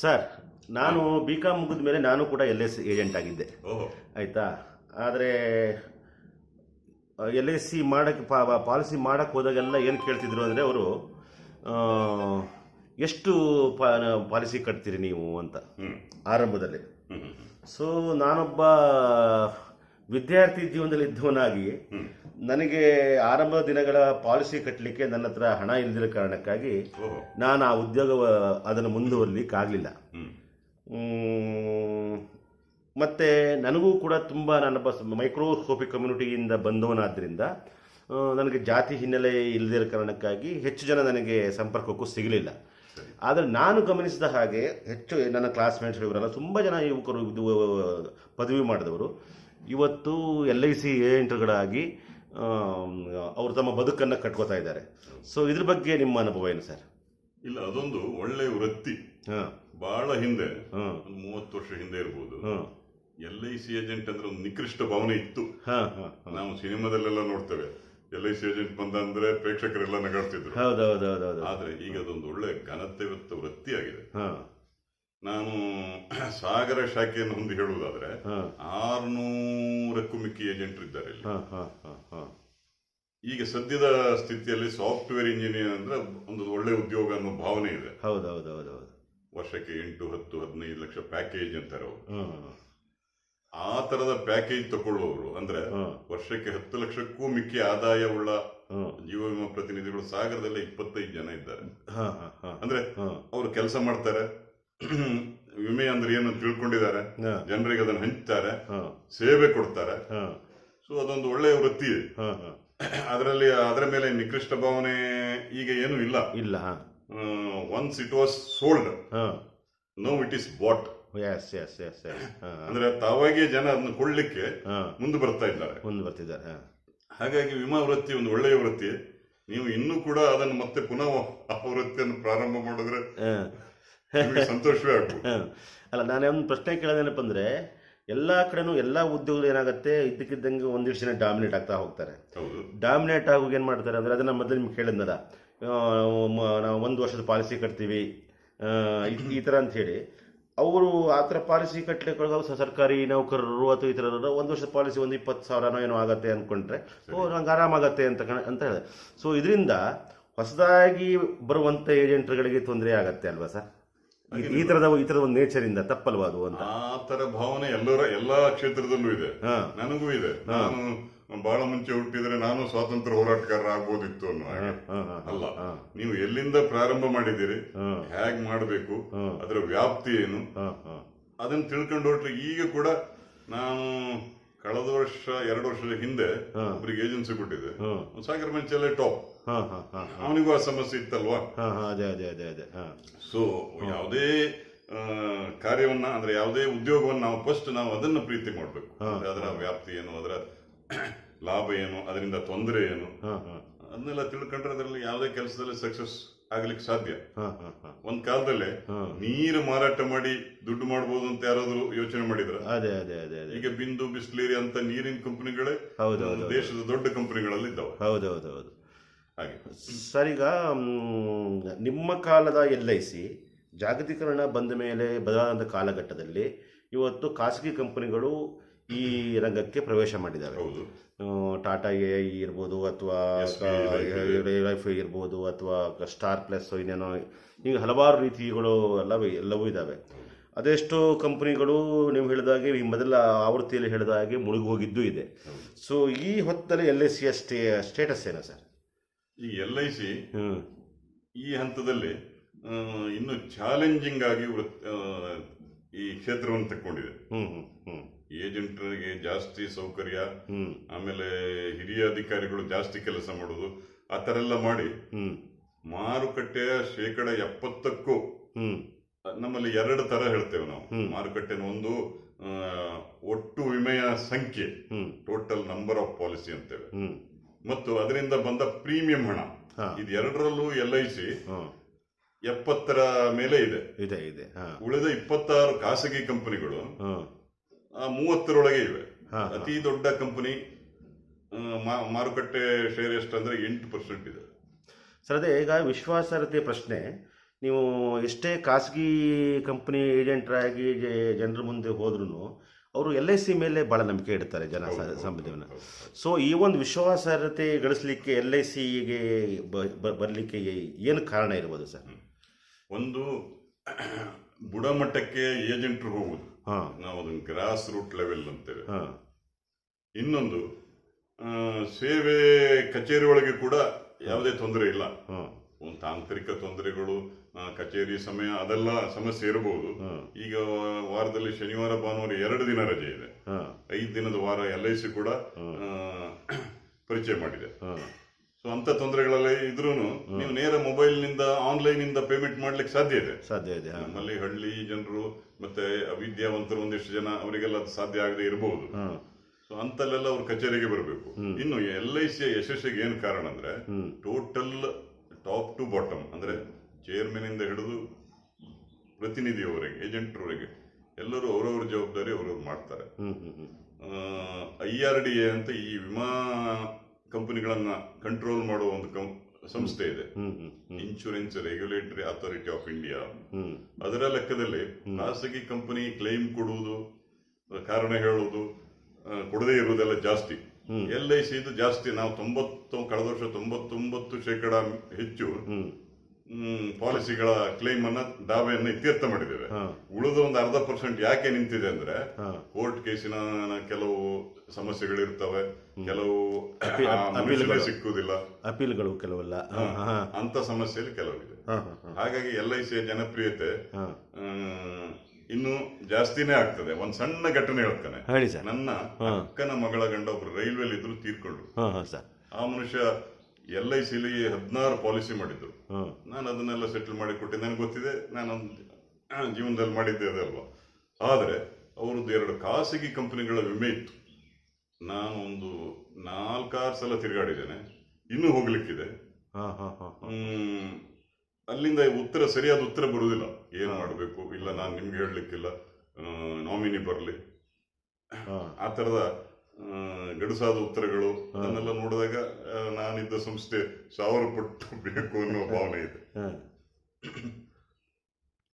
Sir ನಾನು B com ಮುಗಿದ ಮೇಲೆ ನಾನು ಕೂಡ ಎಲ್ ಎಸ್ ಏಜೆಂಟ್ ಆಗಿದ್ದೆ. ಓಹೋ. ಆಯಿತಾ? ಆದರೆ ಎಲ್ ಎಸ್ ಸಿ ಮಾಡೋಕ್ಕೆ ಪಾಲಿಸಿ ಮಾಡೋಕ್ಕೆ ಹೋದಾಗೆಲ್ಲ ಏನು ಕೇಳ್ತಿದ್ರು ಅಂದರೆ ಅವರು ಎಷ್ಟು ಪಾಲಿಸಿ ಕಟ್ತೀರಿ ನೀವು ಅಂತ ಆರಂಭದಲ್ಲಿ. ಸೊ ನಾನೊಬ್ಬ ವಿದ್ಯಾರ್ಥಿ ಜೀವನದಲ್ಲಿ ಇದ್ದವನಾಗಿ ನನಗೆ ಆರಂಭದ ದಿನಗಳ ಪಾಲಿಸಿ ಕಟ್ಟಲಿಕ್ಕೆ ನನ್ನ ಹತ್ರ ಹಣ ಇಲ್ಲದಿರೋ ಕಾರಣಕ್ಕಾಗಿ ನಾನು ಆ ಉದ್ಯೋಗ ಅದನ್ನು ಮುಂದುವರಲಿಕ್ಕಾಗಲಿಲ್ಲ ಮತ್ತು ನನಗೂ ಕೂಡ ತುಂಬ ನಾನೊಬ್ಬ ಮೈಕ್ರೋಸ್ಕೋಪಿಕ್ ಕಮ್ಯುನಿಟಿಯಿಂದ ಬಂದವನಾದ್ದರಿಂದ ನನಗೆ ಜಾತಿ ಹಿನ್ನೆಲೆ ಇಲ್ಲದಿರೋ ಕಾರಣಕ್ಕಾಗಿ ಹೆಚ್ಚು ಜನ ನನಗೆ ಸಂಪರ್ಕಕ್ಕೂ ಸಿಗಲಿಲ್ಲ. ಆದರೆ ನಾನು ಗಮನಿಸಿದ ಹಾಗೆ ಹೆಚ್ಚು ನನ್ನ ಕ್ಲಾಸ್ಮೇಟ್ಸ್ ಇವರೆಲ್ಲ ತುಂಬ ಜನ ಯುವಕರು ಇದು ಪದವಿ ಮಾಡಿದವರು. ಇವತ್ತು ಎಲ್ ಐ ಸಿ ಏಜೆಂಟ್ಗಳಾಗಿ ಅವರು ತಮ್ಮ ಬದುಕನ್ನು ಕಟ್ಕೋತಾ ಇದ್ದಾರೆ. ಸೊ ಇದ್ರ ಬಗ್ಗೆ ನಿಮ್ಮ ಅನುಭವ ಏನು ಸರ್? ಇಲ್ಲ ಅದೊಂದು ಒಳ್ಳೆ ವೃತ್ತಿ. ಹಾಂ. ಬಹಳ ಹಿಂದೆ ಮೂವತ್ತು ವರ್ಷ ಹಿಂದೆ ಇರ್ಬೋದು. ಹಾಂ. ಎಲ್ ಐ ಸಿ ಏಜೆಂಟ್ ಅಂದ್ರೆ ಒಂದು ನಿಕೃಷ್ಟ ಭಾವನೆ ಇತ್ತು. ನಾವು ಸಿನಿಮಾದಲ್ಲೆಲ್ಲ ನೋಡ್ತೇವೆ. ಎಲ್ ಐ ಸಿ ಏಜೆಂಟ್ ಬಂದ ಅಂದ್ರೆ ಪ್ರೇಕ್ಷಕರೆಲ್ಲ ನಗಾಡ್ತಿದ್ರು. ಆದ್ರೆ ಈಗ ಅದೊಂದು ಒಳ್ಳೆ ಘನತೆಯುಕ್ತ ವೃತ್ತಿಯಾಗಿದೆ ಹಾಂ. ನಾನು ಸಾಗರ ಶಾಖೆಯನ್ನು ಹೊಂದಿ ಹೇಳುವುದಾದ್ರೆ ಆರ್ನೂರಕ್ಕೂ ಮಿಕ್ಕಿ ಏಜೆಂಟ್ ಇದ್ದಾರೆ ಇಲ್ಲಿ. ಹಾಂ ಹಾಂ ಹಾಂ ಹಾಂ. ಈಗ ಸದ್ಯದ ಸ್ಥಿತಿಯಲ್ಲಿ ಸಾಫ್ಟ್ವೇರ್ ಇಂಜಿನಿಯರ್ ಅಂದ್ರೆ ಒಂದು ಒಳ್ಳೆ ಉದ್ಯೋಗ ಅನ್ನೋ ಭಾವನೆ ಇದೆ. ಹೌದು ಹೌದು ಹೌದು ಹೌದು. ವರ್ಷಕ್ಕೆ ಎಂಟು ಹತ್ತು ಹದಿನೈದು ಲಕ್ಷ ಪ್ಯಾಕೇಜ್ ಅಂತಾರೆ ಅವರು ಆ ತರದ ಪ್ಯಾಕೇಜ್ ತಗೊಳ್ಳುವವರು ಅಂದ್ರೆ ವರ್ಷಕ್ಕೆ ಹತ್ತು ಲಕ್ಷಕ್ಕೂ ಮಿಕ್ಕಿ ಆದಾಯವುಳ್ಳ ಜೀವ ವಿಮಾ ಪ್ರತಿನಿಧಿಗಳು ಸಾಗರದಲ್ಲೇ ಇಪ್ಪತ್ತೈದು ಜನ ಇದ್ದಾರೆ. ಹಾಂ ಹಾಂ ಹಾಂ. ಅಂದ್ರೆ ಅವರು ಕೆಲಸ ಮಾಡ್ತಾರೆ. ವಿಮೆ ಅಂದ್ರೆ ಏನು ತಿಳ್ಕೊಂಡಿದ್ದಾರೆ. ಜನರಿಗೆ ಅದನ್ನು ಹಂಚ್ತಾರೆ. ಸೇವೆ ಕೊಡ್ತಾರೆ. ಸೊ ಅದೊಂದು ಒಳ್ಳೆಯ ವೃತ್ತಿ ಅದರಲ್ಲಿ ಅದರ ಮೇಲೆ ನಿಕೃಷ್ಟ ಭಾವನೆ ಈಗ ಏನು ಇಲ್ಲ. ಇಲ್ಲ once it was sold no it is bought ಅಂದ್ರೆ ತಾವಾಗಿಯೇ ಜನ ಅದನ್ನ ಕೊಡ್ಲಿಕ್ಕೆ ಮುಂದೆ ಬರ್ತಾ ಇದ್ದಾರೆ. ಮುಂದೆ ಬರ್ತಿದ್ದಾರೆ ಹಾಗಾಗಿ ವಿಮಾ ವೃತ್ತಿ ಒಂದು ಒಳ್ಳೆಯ ವೃತ್ತಿ. ನೀವು ಇನ್ನೂ ಕೂಡ ಅದನ್ನು ಮತ್ತೆ ಪುನಃ ಆ ವೃತ್ತಿಯನ್ನು ಪ್ರಾರಂಭ ಮಾಡಿದ್ರೆ ನಿಮಗೆ ಸಂತೋಷವೇ ಆಗ್ಬೋದು. ಅಲ್ಲ ನಾನು ಒಂದು ಪ್ರಶ್ನೆ ಕೇಳೋದೇನಪ್ಪ ಅಂದರೆ ಎಲ್ಲ ಕಡೆನೂ ಎಲ್ಲ ಉದ್ಯೋಗಗಳು ಏನಾಗುತ್ತೆ ಇದ್ದಕ್ಕಿದ್ದಂಗೆ ಒಂದಿಷ್ಟು ಜನ ಡಾಮಿನೇಟ್ ಆಗ್ತಾ ಹೋಗ್ತಾರೆ. ಡಾಮಿನೇಟ್ ಆಗೋಗಿ ಏನು ಮಾಡ್ತಾರೆ ಅಂದರೆ ಅದನ್ನು ಮೊದಲು ನಿಮ್ಗೆ ಕೇಳಿದ್ನಲ್ಲ ನಾವು ಒಂದು ವರ್ಷದ ಪಾಲಿಸಿ ಕಟ್ತೀವಿ ಈ- ಥರ ಅಂಥೇಳಿ ಅವರು ಆ ಥರ ಪಾಲಿಸಿ ಕಟ್ಟಲಿಕ್ಕೆ ಸರ್ಕಾರಿ ನೌಕರರು ಅಥವಾ ಈ ಥರ ಒಂದು ವರ್ಷದ ಪಾಲಿಸಿ ಒಂದು ಇಪ್ಪತ್ತು ಸಾವಿರನೋ ಏನೋ ಆಗುತ್ತೆ ಅಂದ್ಕೊಂಡ್ರೆ ಓ ನಂಗೆ ಆರಾಮಾಗತ್ತೆ ಅಂತ ಕಣ ಅಂತ ಹೇಳಿದೆ. ಸೊ ಇದರಿಂದ ಹೊಸದಾಗಿ ಬರುವಂಥ ಏಜೆಂಟ್ಗಳಿಗೆ ತೊಂದರೆ ಆಗತ್ತೆ ಅಲ್ವಾ ಸರ್? ಈ- ತರದ ಈ ತರದ ಒಂದು ನೇಚರಿಂದ ತಪ್ಪಲ್ವಾ ಅದು ಅಂತ. ಆ ತರ ಭಾವನೆ ಎಲ್ಲರ ಎಲ್ಲಾ ಕ್ಷೇತ್ರದಲ್ಲೂ ಇದೆ. ನನಗೂ ಇದೆ. ನಾನು ಬಹಳ ಮುಂಚೆ ಹುಟ್ಟಿದ್ರೆ ನಾನು ಸ್ವಾತಂತ್ರ್ಯ ಹೋರಾಟಗಾರ ಆಗ್ಬೋದಿತ್ತು ಅನ್ನೋ ಹಾಗೆ. ಅಲ್ಲ ನೀವು ಎಲ್ಲಿಂದ ಪ್ರಾರಂಭ ಮಾಡಿದ್ದೀರಿ? ಹಾಂ. ಹೇಗ್ ಮಾಡಬೇಕು. ಅದರ ವ್ಯಾಪ್ತಿ ಏನು? ಅದನ್ನ ತಿಳ್ಕೊಂಡು ಹೊರಟ್ರೆ ಈಗ ಕೂಡ ನಾನು ಕಳೆದ ವರ್ಷ ಎರಡು ವರ್ಷದ ಹಿಂದೆ. ಒಬ್ಬರಿಗೆ ಏಜೆನ್ಸಿ ಕೊಟ್ಟಿದೆ. ಸಾಗರ ಮಂಚಲ್ಲೇ ಟಾಪ್ ಹಾಂ ಹಾಂ ಹಾಂ ಅವನಿಗೂ ಆ ಸಮಸ್ಯೆ ಇತ್ತಲ್ವಾ? ಅದೇ ಅದೇ ಅದೇ ಅದೇ ಸೊ ಯಾವುದೇ ಕಾರ್ಯವನ್ನ ಅಂದ್ರೆ ಯಾವುದೇ ಉದ್ಯೋಗವನ್ನ ನಾವು ಫಸ್ಟ್ ನಾವು ಅದನ್ನ ಪ್ರೀತಿ ಮಾಡಬೇಕು. ಅದರ ವ್ಯಾಪ್ತಿ ಏನು ಅದರ ಲಾಭ ಏನು ಅದರಿಂದ ತೊಂದರೆ ಏನು. ಅದನ್ನೆಲ್ಲ ತಿಳ್ಕೊಂಡ್ರೆ ಅದರಲ್ಲಿ ಯಾವುದೇ ಕೆಲಸದಲ್ಲಿ ಸಕ್ಸಸ್ ಆಗ್ಲಿಕ್ಕೆ ಸಾಧ್ಯ. ಹಾಂ ಹಾಂ ಹಾಂ. ಒಂದ್ ಕಾಲದಲ್ಲಿ ನೀರು ಮಾರಾಟ ಮಾಡಿ ದುಡ್ಡು ಮಾಡಬಹುದು ಅಂತ ಯಾರಾದ್ರೂ ಯೋಚನೆ ಮಾಡಿದ್ರ? ಅದೇ ಅದೇ ಅದೇ ಈಗ ಬಿಂದು ಬಿಸ್ಲೇರಿ ಅಂತ ನೀರಿನ ಕಂಪನಿಗಳೇ ಹೌದು ಹೌದು ದೇಶದ ದೊಡ್ಡ ಕಂಪನಿಗಳಲ್ಲಿ ಇದ್ದಾವೆ. ಹೌದು ಹೌದು ಹೌದು. ಹಾಗೆ. ಸರಿಗ ನಿಮ್ಮ ಕಾಲದ ಎಲ್ ಐ ಸಿ ಜಾಗತೀಕರಣ ಬಂದ ಮೇಲೆ ಬದಲಾದ ಕಾಲಘಟ್ಟದಲ್ಲಿ ಇವತ್ತು ಖಾಸಗಿ ಕಂಪನಿಗಳು ಈ ರಂಗಕ್ಕೆ ಪ್ರವೇಶ ಮಾಡಿದ್ದಾರೆ. ಟಾಟಾ ಎ ಐ ಇರ್ಬೋದು ಅಥವಾ ಲೈಫ್ ಇರ್ಬೋದು ಅಥವಾ ಸ್ಟಾರ್ ಪ್ಲಸ್ ಇನ್ನೇನೋ ಹೀಗೆ ಹಲವಾರು ರೀತಿಗಳು ಎಲ್ಲ ಎಲ್ಲವೂ ಇದ್ದಾವೆ. ಅದೆಷ್ಟೋ ಕಂಪ್ನಿಗಳು ನೀವು ಹೇಳಿದಾಗೆ ಈ ಮೊದಲ ಆವೃತ್ತಿಯಲ್ಲಿ ಹೇಳಿದ ಹಾಗೆ ಮುಳುಗಿ ಹೋಗಿದ್ದು ಇದೆ. ಸೊ ಈ ಹೊತ್ತಲ್ಲಿ ಎಲ್ ಐ ಸಿಯ ಸ್ಟೇ ಸ್ಟೇಟಸ್ ಏನೋ ಸರ್? ಈ ಎಲ್ ಐ ಸಿ ಹ್ಞೂ ಈ ಹಂತದಲ್ಲಿ ಇನ್ನು ಚಾಲೆಂಜಿಂಗ್ ಆಗಿ ಈ ಕ್ಷೇತ್ರವನ್ನು ತಕ್ಕೊಂಡಿದೆ. ಹ್ಞೂ ಹ್ಞೂ ಹ್ಞೂ ಏಜೆಂಟರಿಗೆ ಜಾಸ್ತಿ ಸೌಕರ್ಯ ಆಮೇಲೆ ಹಿರಿಯ ಅಧಿಕಾರಿಗಳು ಜಾಸ್ತಿ ಕೆಲಸ ಮಾಡೋದು ಆ ಥರ ಎಲ್ಲ ಮಾಡಿ ಮಾರುಕಟ್ಟೆಯ ಶೇಕಡ ಎಪ್ಪತ್ತಕ್ಕೂ ನಮ್ಮಲ್ಲಿ ಎರಡು ತರ ಹೇಳ್ತೇವೆ ನಾವು. ಮಾರುಕಟ್ಟೆ ಮಾರುಕಟ್ಟೆನ ಒಂದು ಒಟ್ಟು ವಿಮೆಯ ಸಂಖ್ಯೆ ಟೋಟಲ್ ನಂಬರ್ ಆಫ್ ಪಾಲಿಸಿ ಅಂತೇವೆ. ಮತ್ತು ಅದರಿಂದ ಬಂದ ಪ್ರೀಮಿಯಂ ಹಣ ಇದು ಎರಡರಲ್ಲೂ ಎಲ್ ಐ ಸಿ ಎಪ್ಪತ್ತರ ಮೇಲೆ ಇದೆ. ಇದೆ ಇದೆ ಉಳಿದ ಇಪ್ಪತ್ತಾರು ಖಾಸಗಿ ಕಂಪನಿಗಳು ಮೂವತ್ತರೊಳಗೆ ಇವೆ. ಹಾಂ ಅತಿ ದೊಡ್ಡ ಕಂಪನಿ ಮಾರುಕಟ್ಟೆ ಶೇರ್ ಎಷ್ಟಂದ್ರೆ ಎಂಟು ಪರ್ಸೆಂಟ್ ಇದೆ. ಸರ್ ಅದೇ ಈಗ ವಿಶ್ವಾಸಾರ್ಹತೆ ಪ್ರಶ್ನೆ. ನೀವು ಎಷ್ಟೇ ಖಾಸಗಿ ಕಂಪನಿ ಏಜೆಂಟ್ರಾಗಿ ಜನರ ಮುಂದೆ ಹೋದ್ರೂ ಅವರು ಎಲ್ ಐ ಸಿ ಮೇಲೆ ಭಾಳ ನಂಬಿಕೆ ಇಡ್ತಾರೆ ಜನ ಸಂಬಂಧವನ್ನು ಸೊ ಈ ಒಂದು ವಿಶ್ವಾಸಾರ್ಹತೆ ಗಳಿಸಲಿಕ್ಕೆ ಎಲ್ ಐ ಸಿಗೆ ಬರಲಿಕ್ಕೆ ಏನು ಕಾರಣ ಇರ್ಬೋದು ಸರ್? ಒಂದು ಬುಡಮಟ್ಟಕ್ಕೆ ಏಜೆಂಟ್ರು ಹೋಗುದು. ಹಾಂ ನಾವು ಅದನ್ನು ಗ್ರಾಸ್ ರೂಟ್ ಲೆವೆಲ್ ಅಂತೇವೆ ಹಾಂ. ಇನ್ನೊಂದು ಸೇವೆ ಕಚೇರಿ ಒಳಗೆ ಕೂಡ ಯಾವುದೇ ತೊಂದರೆ ಇಲ್ಲ. ಹಾಂ. ಒಂದು ತಾಂತ್ರಿಕ ತೊಂದರೆಗಳು ಕಚೇರಿ ಸಮಯ ಅದೆಲ್ಲ ಸಮಸ್ಯೆ ಇರಬಹುದು ಈಗ ವಾರದಲ್ಲಿ ಶನಿವಾರ ಭಾನುವಾರ ಎರಡು ದಿನ ರಜೆ ಇದೆ. ಐದು ದಿನದ ವಾರ ಎಲ್ ಐ ಸಿ ಕೂಡ ಪರಿಚಯ ಮಾಡಿದೆ. ಹಾಂ. ಸೊ ಅಂತ ತೊಂದರೆಗಳೆಲ್ಲ ಇದ್ರೂ ನೀವು ನೇರ ಮೊಬೈಲ್ನಿಂದ ಆನ್ಲೈನ್ ಇಂದ ಪೇಮೆಂಟ್ ಮಾಡ್ಲಿಕ್ಕೆ ಸಾಧ್ಯ ಇದೆ? ಸಾಧ್ಯ ಇದೆ ನಮ್ಮಲ್ಲಿ ಹಳ್ಳಿ ಜನರು ಮತ್ತೆ ವಿದ್ಯಾವಂತರು ಒಂದಿಷ್ಟು ಜನ ಅವರಿಗೆಲ್ಲ ಅದು ಸಾಧ್ಯ ಆಗದೆ ಇರಬಹುದು ಸೊ ಅಂತಲ್ಲೆಲ್ಲ ಅವ್ರ ಕಚೇರಿಗೆ ಬರಬೇಕು. ಇನ್ನು ಎಲ್ ಐ ಸಿ ಯಶಸ್ಸಿಗೆ ಏನು ಕಾರಣ ಅಂದ್ರೆ ಟೋಟಲ್ ಟಾಪ್ ಟು ಬಾಟಮ್ ಅಂದ್ರೆ ಚೇರ್ಮನ್ ಇಂದ ಹಿಡಿದು ಪ್ರತಿನಿಧಿಯವರೆಗೆ ಏಜೆಂಟ್ರವರೆಗೆ ಎಲ್ಲರೂ ಅವರವ್ರ ಜವಾಬ್ದಾರಿ ಅವ್ರವ್ರು ಮಾಡ್ತಾರೆ. ಐ ಆರ್ ಡಿ ಎ ಅಂತ ಈ ವಿಮಾ ಕಂಪನಿಗಳನ್ನ ಕಂಟ್ರೋಲ್ ಮಾಡುವ ಒಂದು ಸಂಸ್ಥೆ ಇದೆ. Insurance Regulatory Authority of India ಅದರ ಲೆಕ್ಕದಲ್ಲಿ ಖಾಸಗಿ ಕಂಪನಿ ಕ್ಲೈಮ್ ಕೊಡುವುದು ಕಾರಣ ಹೇಳುವುದು ಕೊಡದೇ ಇರುವುದೆಲ್ಲ ಜಾಸ್ತಿ. ಎಲ್ ಐ ಸಿ ಇದು ಜಾಸ್ತಿ. ನಾವು ತೊಂಬತ್ತು ಕಳೆದ ವರ್ಷ ತೊಂಬತ್ತೊಂಬತ್ತು ಶೇಕಡ ಹೆಚ್ಚು ಪಾಲಿಸಿಗಳ ಕ್ಲೈಮ್ ಅನ್ನ ದಾವೆಯನ್ನ ಇತ್ಯರ್ಥ ಮಾಡಿದ್ದೇವೆ. ಉಳಿದ ಒಂದು ಅರ್ಧ ಪರ್ಸೆಂಟ್ ಯಾಕೆ ನಿಂತಿದೆ ಅಂದ್ರೆ ಕೋರ್ಟ್ ಕೇಸಿನ ಕೆಲವು ಸಮಸ್ಯೆಗಳಿರ್ತವೆ. ಕೆಲವು. ಸಿಕ್ಕುವುದಿಲ್ಲ. ಅಪೀಲ್ಗಳು ಕೆಲವೆಲ್ಲ. ಅಂತ ಸಮಸ್ಯೆಯಲ್ಲಿ ಕೆಲವಿದೆ ಹಾಗಾಗಿ ಎಲ್ ಐ ಸಿಯ ಜನಪ್ರಿಯತೆ ಇನ್ನು ಜಾಸ್ತಿನೇ ಆಗ್ತದೆ. ಒಂದ್ ಸಣ್ಣ ಘಟನೆ ಹೇಳ್ತಾನೆ. ನನ್ನ ಅಕ್ಕನ ಮಗಳ ಗಂಡ ಒಬ್ರು ರೈಲ್ವೆಲಿ ಇದ್ರು ತೀರ್ಕೊಂಡ್ರು ಆ ಮನುಷ್ಯ ಎಲ್ ಐ ಸಿಲಿ ಹದಿನಾರು ಪಾಲಿಸಿ ಮಾಡಿದ್ರು ನಾನು ಅದನ್ನೆಲ್ಲ ಸೆಟಲ್ ಮಾಡಿ ಕೊಟ್ಟೆ. ನನಗೆ ಗೊತ್ತಿದೆ ನಾನು ಜೀವನದಲ್ಲಿ ಮಾಡಿದ್ದೆ ಅದಲ್ವ ಆದರೆ ಅವರದ್ದು ಎರಡು ಖಾಸಗಿ ಕಂಪನಿಗಳ ವಿಮೆ ಇತ್ತು. ನಾನು ಒಂದು ನಾಲ್ಕಾರು ಸಲ ತಿರುಗಾಡಿದ್ದೇನೆ. ಇನ್ನೂ ಹೋಗ್ಲಿಕ್ಕಿದೆ. ಅಲ್ಲಿಂದ ಉತ್ತರ ಸರಿಯಾದ ಉತ್ತರ ಬರುವುದಿಲ್ಲ ಏನು ಮಾಡಬೇಕು? ಇಲ್ಲ ನಾನು ನಿಮ್ಗೆ ಹೇಳಲಿಕ್ಕಿಲ್ಲ. ನಾಮಿನಿ ಬರಲಿ. ಆ ತರದ ಆ, ಗಡುಸಾದ ಉತ್ತರಗಳು ಅದನ್ನೆಲ್ಲ ನೋಡಿದಾಗ ನಾನಿದ್ದ ಸಂಸ್ಥೆ ಸಾವಿರ ಪಟ್ಟು ಬೇಕು ಅನ್ನೋ ಭಾವನೆ ಇದೆ.